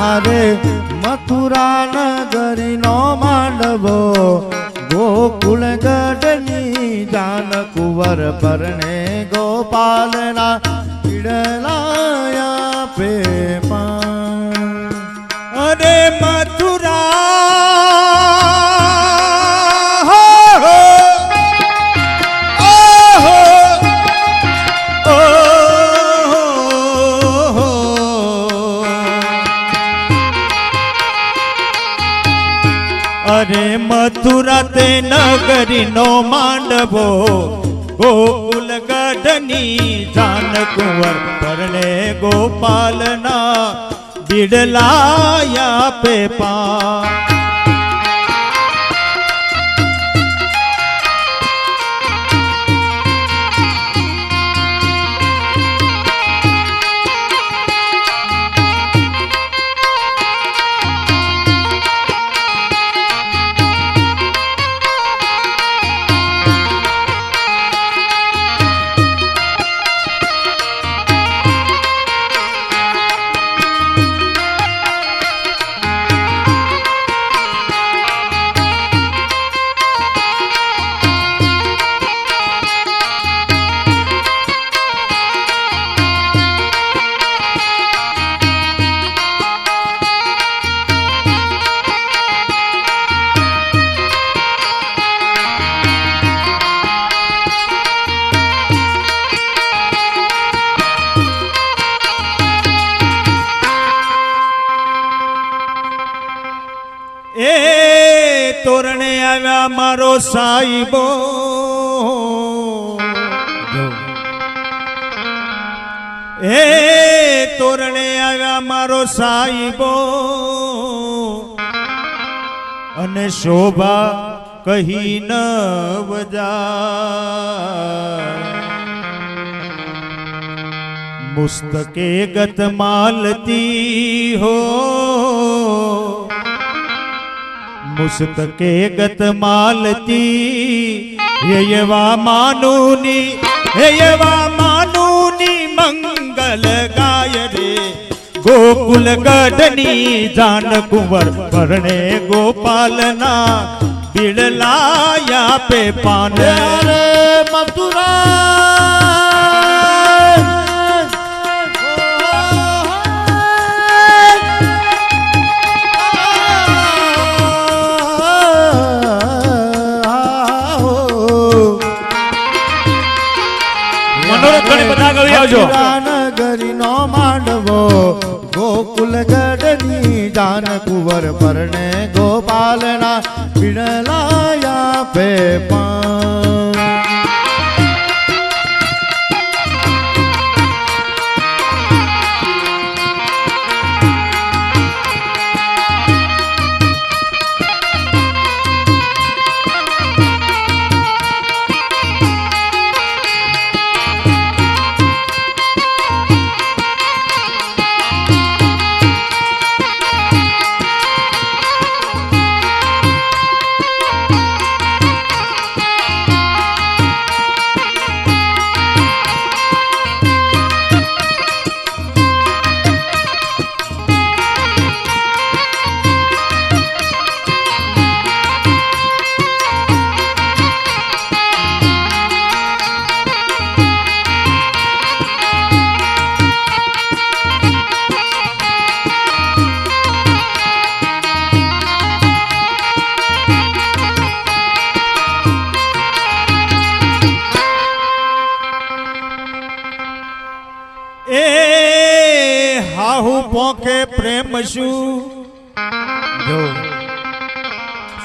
હારે મથુરા નગરીનો માંડવો ગોકુલ ગઢની જાન કુંવર પરણે ગોપાલના પીડલાયા પ્રેમા. અરે મથુરા તે નગરીનો માંડવો ગોકુલ ગઢની જાન કુંવર પરણે ગોપાલના બિડલાયા એ આવ્યા મારો સાઈબો એ તોરણે આવ્યા મારો સાઈબો અને શોભા કહી ન વજા. મુસ્તકે ગત માલતી હો. મુસ્તકે ગત માલતી. હેયવા માનુની હેયવા માનુની મંગલ ગાય રે. ગોકુલ ગઢની જાન કુંવર પરણે ગોપાલના બિડલાયા પે પાન. રે મનોરંજન બધા નગરી નો માંડવો ગોકુલ ગઢની જાન કુંવર પરણે ગોપાલના પીડલાયા પે પા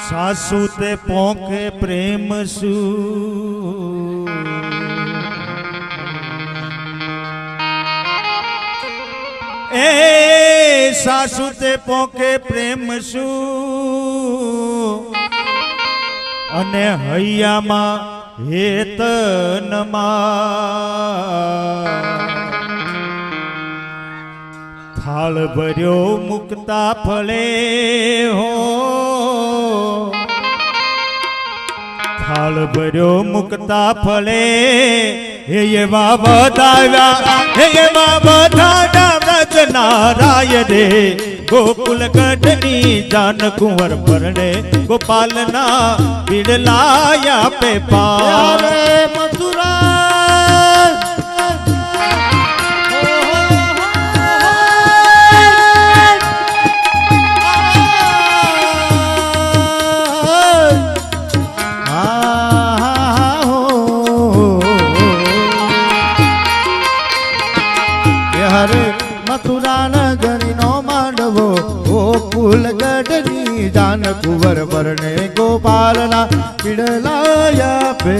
સાસુ તે પોકે પ્રેમ શું એ સાસુ તે પોકે પ્રેમ શું અને હૈયામાં હેતનમાં થાળ ભર્યો, મુકતા ફળે હો. થાળ ભર્યો, મુકતા ફળે. હે એવા બતાવ્યા હે એવા બતાવ્યા વ્રજ નારાય રે ગોકુલ ગઢની જાન કુંવર પરણે ગોપાલના બિડલાયા પે પાર. મથુરા ગઢની કુંવર પરણે ગોપાલના પીડલાયા પે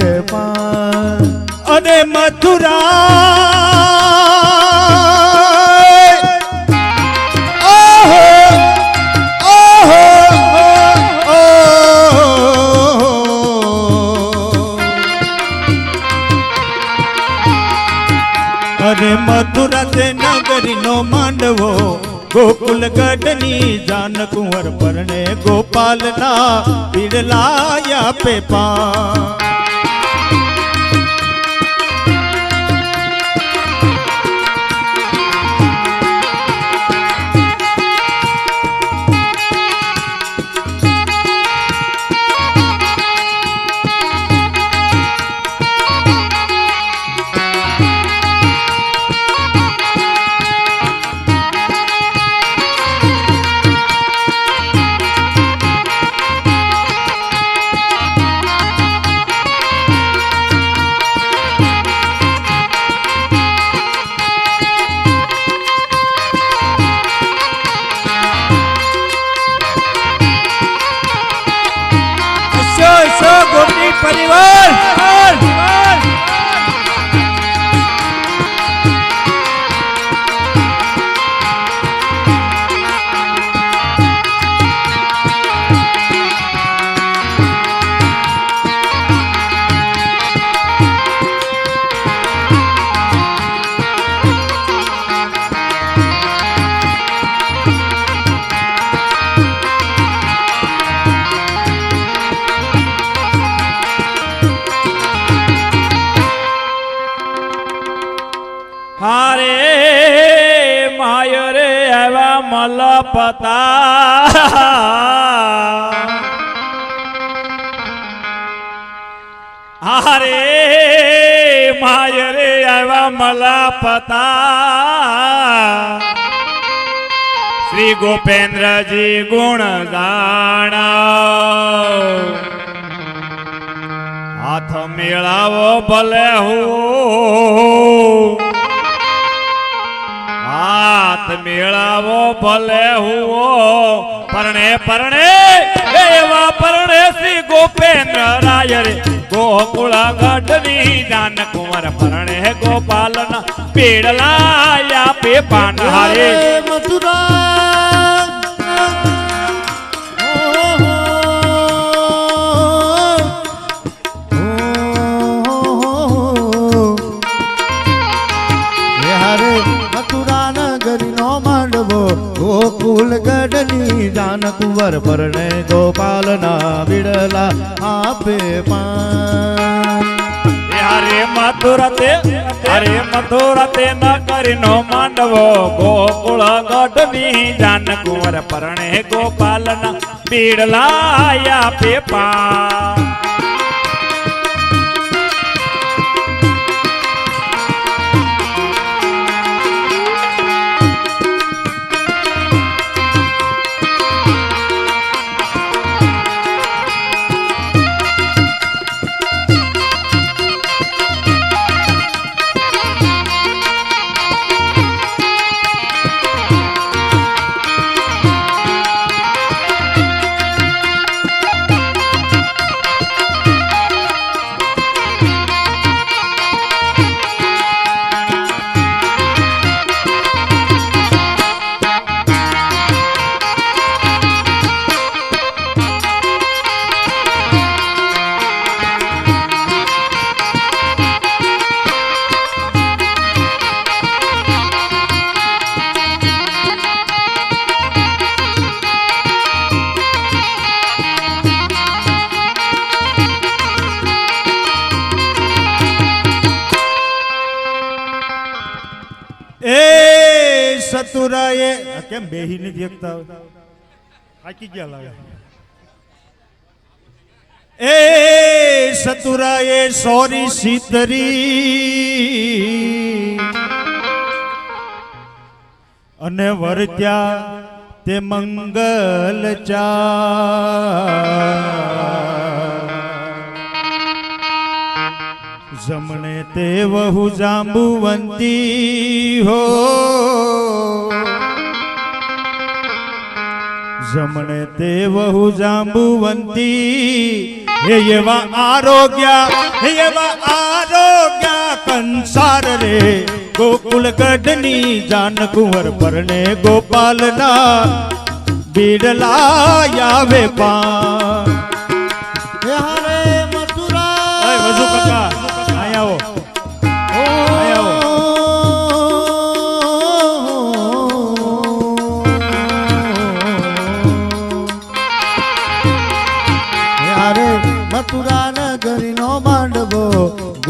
અને મથુરા ઓહો! ઓહો! મથુરા તે નગરીનો માંડવો ગોકુલ ગઢની જાન કુંવર પરણે ગોપાલના પીડલાયા પે પા. મલપતા હારે માય રે આવ્યા મલપતા. શ્રી ગોપેન્દ્રજી ગુણ જાણ. હાથ મેળાવો ભલે હું. હાથ મેળાવો ભલે હુઓ પરણે પરણે. એવા પરણે શ્રી ગોપેન્દ્ર રાય રે. ગોકુળ ગઢની જાન કુંવર પરણે ગોપાલના પેડલા આપે પાન હારે મથુરા. કુંવર પરણે ગોપાલના વિડલા આપે હરે મથુરતે હરે મથુરતે ન કરીનો માંડવો ગોકુળ ગઢની જાન કુંવર પરણે ગોપાલના બીડલા આપે પા એકતા થાકી ગયા લાગે એ સતુરાએ સોરી સીતરી અને વર્ત્યા તે મંગલ ચા જમણે તે વહુ જાંબુવંતી હો જમણે તે વહુ જાંબુવંતી. હે એવા આરોગ્યા, હે એવા આરોગ્યા કંસાર રે. ગોકુલ ગઢની જાન કુંવર પરણે ગોપાલના બીડલા આવે પા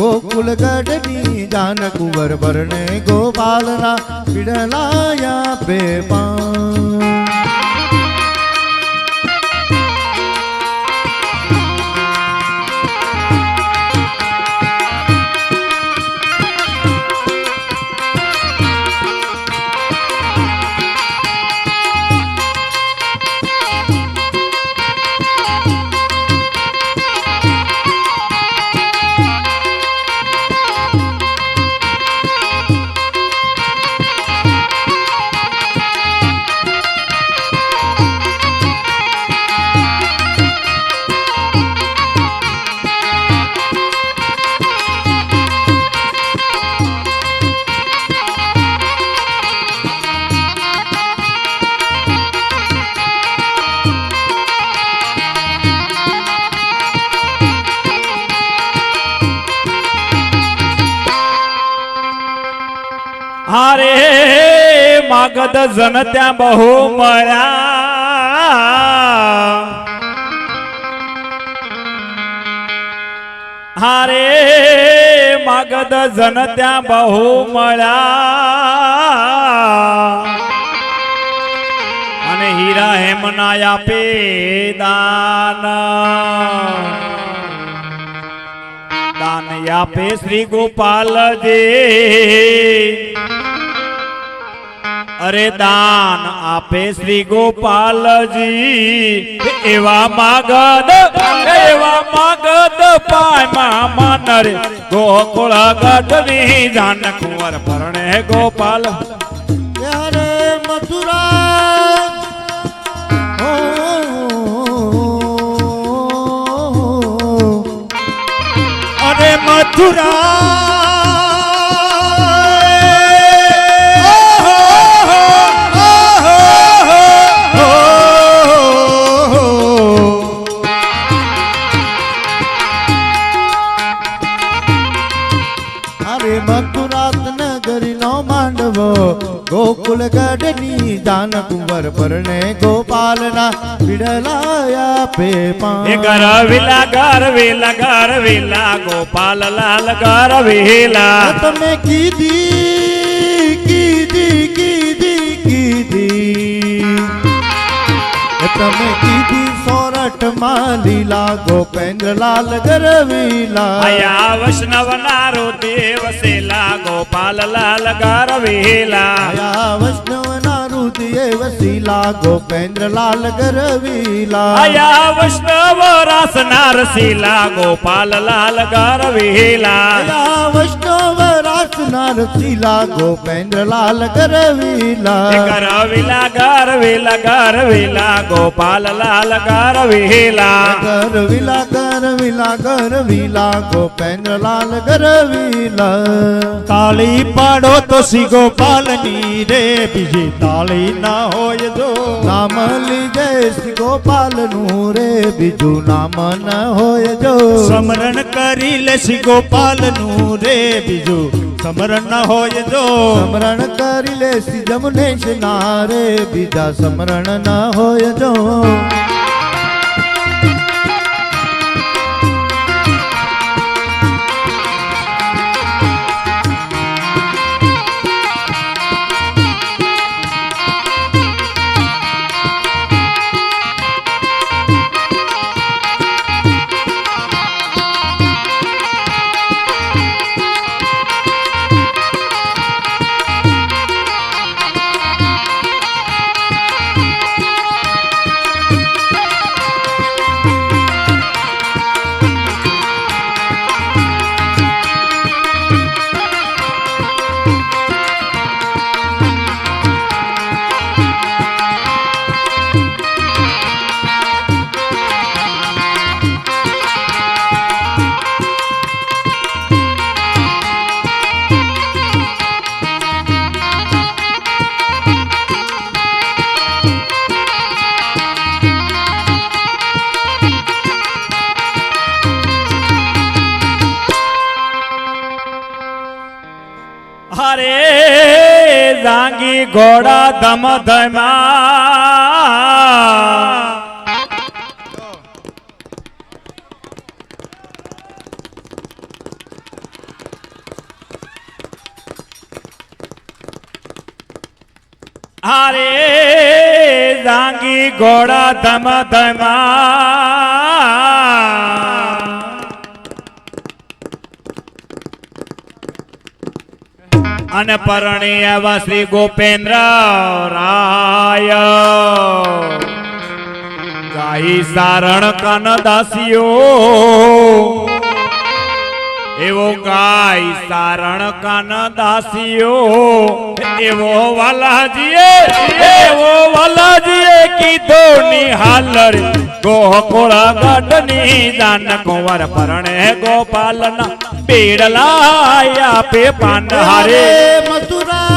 ગોકુલ ગઢની જાન કુંવર ભરણે ગોપાલના પીડલાયા બે પા જન ત્યાં બહુ મળ્યા. હારે મગધ જન ત્યાં બહુ મળ્યા. અને હીરા હેમના આપે દાન. દાન આપે શ્રી ગોપાલજી. અરે દાન આપે શ્રી ગોપાલજી એવા માગદ એવા માગદ પાયમાં માન રે ગોકુળ ગઢની જાન કુંવર પરણે ગોપાલ. યારે મથુરા. અરે અરે અરે મથુરાત નગરી નો માંડવો ગોકુળ ગઢની દાન કુંવર પરણે ગોપાલના પીડલાયા પે એ પા ગરવિલા ગરવિલા ગરવિલા ગોપાલ લાલ ગરવિલા તમે કીધી કીધી કીધી કીધી તમે કીધી સોરઠમાં લીલા ગોપેન્દ્ર લાલ ગરવીલા. આયા વૈષ્ણવ નારો દેવ સેલા ગોપાલ લાલ ગરવીલા. આયા વૈષ્ણવ રુદિયે વસીલા ગોપેન્દ્રલાલ ગરવીલા. આયા વૈષ્ણવ રાસ નારસીલા ગોપાલ લાલ ગરવીલા. આયા વૈષ્ણવ રાસ નારસીલા ગોપેન્દ્રલાલ ગરવીલા. ગરવીલા ગરવીલા ગરવિલા ગોપાલ લાલ ગરવીલા. ગરવીલા ગરવીલા ગરવીલા ગોપેન્દ્રલાલ ગરવીલા. તાળી પાડો તો સી ગોપાલની રે બીજી તાળી ના હોય જો નામ લીજે શ્રી ગોપાલનું રે બીજું નામ ન હોય જો. સમરણ કરી લે શ્રી ગોપાલનું રે બીજું સમરણ ન હોય જો. સમરણ કરી લે શ્રી જમનેશ ના રે બીજા સમરણ ન હોય જો. ઘોડા ધમ ધમા. હારે જાંગી ઘોડા ધમ ધમા. અને પરણી એવા શ્રી ગોપેન્દ્ર રાય. ગાઈ સારણ કન દાસીઓ એવો ગાય સારણ કન દાસીઓ એવો વાલાજીએ એવો વાલાજીએ કીધો નિહાલર ગોકોળા ગાઢની દાન કુંવર પરણે ગોપાલના પીડલા પે પાન હારે મથુરા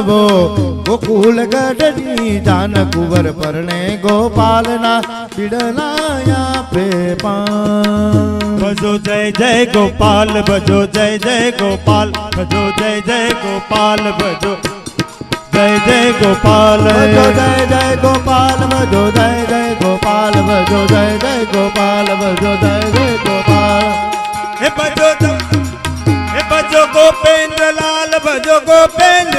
માંડવો ગોકુલ ગઢની જાન કુંવર પરણે ગોપાલના બિડલાયા પે પાન. ભજો જય જય ગોપાલ ભજો જય જય ગોપાલ ભજો જય જય ગોપાલ ભજો જય જય ગોપાલ. ભજો જય જય ગોપાલ ભજો જય જય ગોપાલ ભજો જય જય ગોપાલ ભજો જય જય ગોપાલ. હે ભજો હે ભજો ગોપેન્દ્ર લાલ ભજો ગોપેન્દ્ર